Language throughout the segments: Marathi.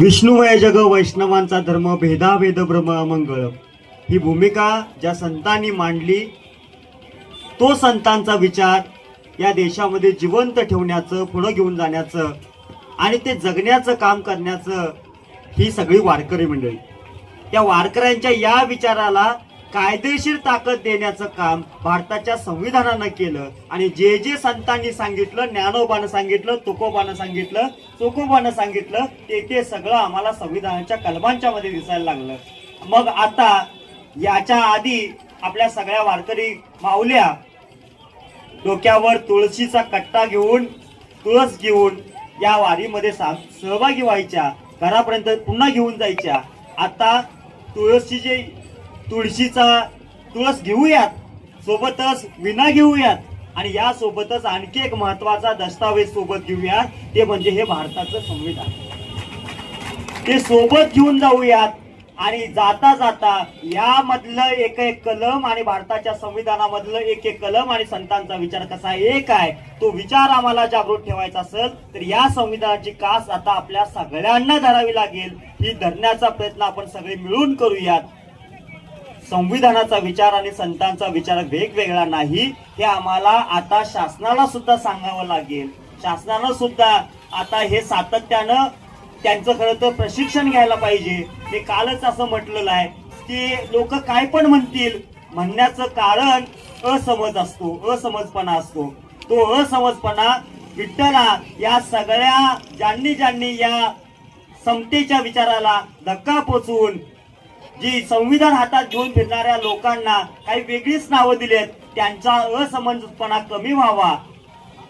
विष्णुमय जग वैष्णवांचा धर्म भेदाभेद ब्रह्म अमंगळ ही भूमिका ज्या संतांनी मांडली तो संतांचा विचार या देशामध्ये जिवंत ठेवण्याचं पुढं घेऊन जाण्याचं आणि ते जगण्याचं काम करण्याचं ही सगळी वारकरी मंडळी. त्या वारकऱ्यांच्या या विचाराला कायदेशीर ताकद देण्याचं काम भारताच्या संविधानानं केलं आणि जे जे संतांनी सांगितलं ज्ञानोबानं सांगितलं तुकोबानं सांगितलं चोकोबानं सांगितलं ते ते सगळं आम्हाला संविधानाच्या कलमांच्या मध्ये दिसायला लागलं. मग आता याच्या आधी आपल्या सगळ्या वारकरी माऊल्या डोक्यावर तुळशीचा कट्टा घेऊन तुळस घेऊन या वारीमध्ये सा- सहभागी व्हायच्या. घरापर्यंत पुन्हा घेऊन जायच्या. आता तुळशीचे तुळशीचा तुळस घेऊयात सोबतच विना घेऊयात आणि या सोबतच आणखी एक महत्त्वाचा दस्तावेज सोबत घेऊयात ते म्हणजे हे भारताचं संविधान. ते सोबत घेऊन जाऊयात आणि जाता जाता यामधलं एक एक कलम आणि भारताच्या संविधानामधलं एक एक कलम आणि संतांचा विचार कसा एक आहे तो विचार आम्हाला जागृत ठेवायचा असेल तर या संविधानाची कास आता आपल्या सगळ्यांना धरावी लागेल. ही धरण्याचा प्रयत्न आपण सगळे मिळून करूयात. संविधानाचा विचार आणि संतांचा विचार वेगवेगळा नाही हे आम्हाला आता शासनाला सुद्धा सांगावं लागेल. शासनानं सुद्धा आता हे सातत्यानं त्यांचं खरं तर प्रशिक्षण घ्यायला पाहिजे. ते कालच असं म्हटलेलं आहे की लोक काय पण म्हणतील म्हणण्याचं कारण असमज असतो असमजपणा असतो. तो असमजपणा विठ्ठला या सगळ्या ज्यांनी ज्यांनी या समतेच्या विचाराला धक्का पोचवून जी संविधान हातात घेऊन फिरणाऱ्या लोकांना काही वेगळीच नावं दिली आहेत त्यांचा असमंजसपणा कमी व्हावा.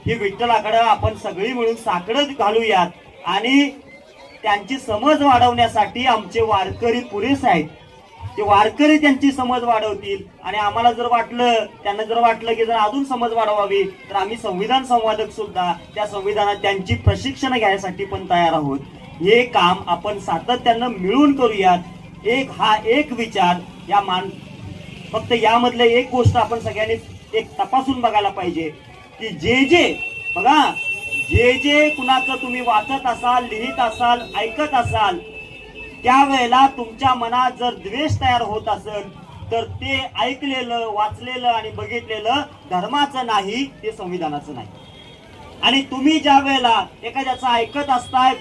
ही विठ्ठलाकडं आपण सगळी मिळून साकडं घालूयात आणि त्यांची समज वाढवण्यासाठी आमचे वारकरी पुरेसे आहेत. ते वारकरी त्यांची समज वाढवतील आणि आम्हाला जर वाटलं त्यांना जर वाटलं की जर अजून समज वाढवावी तर आम्ही संविधान संवादक सुद्धा त्या संविधानात त्यांची प्रशिक्षण घ्यायसाठी पण तयार आहोत. हे काम आपण सातत्यानं मिळून करूयात. एक हा एक विचार या मान फक्त यामधलं एक गोष्ट आपण सगळ्यांनी एक तपासून बघायला पाहिजे की जे जे बघा जे जे कुणाचं तुम्ही वाचत असाल लिहित असाल ऐकत असाल त्यावेळेला तुमच्या मनात जर द्वेष तयार होत असेल तर ते ऐकलेलं वाचलेलं आणि बघितलेलं धर्माचं नाही ते संविधानाचं नाही. आणि तुम्ही ज्या वेळेला एखाद्याचं ऐकत असताय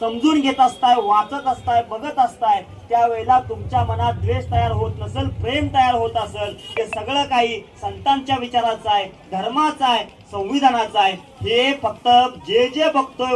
समजून घेत असताय वाचत असताय बघत असताय त्यावेळेला तुमच्या मनात द्वेष तयार होत नसेल प्रेम तयार होत असेल ते सगळं काही संतांच्या विचाराचं आहे धर्माचं आहे संविधानाचं आहे. हे फक्त जे जे बघतोय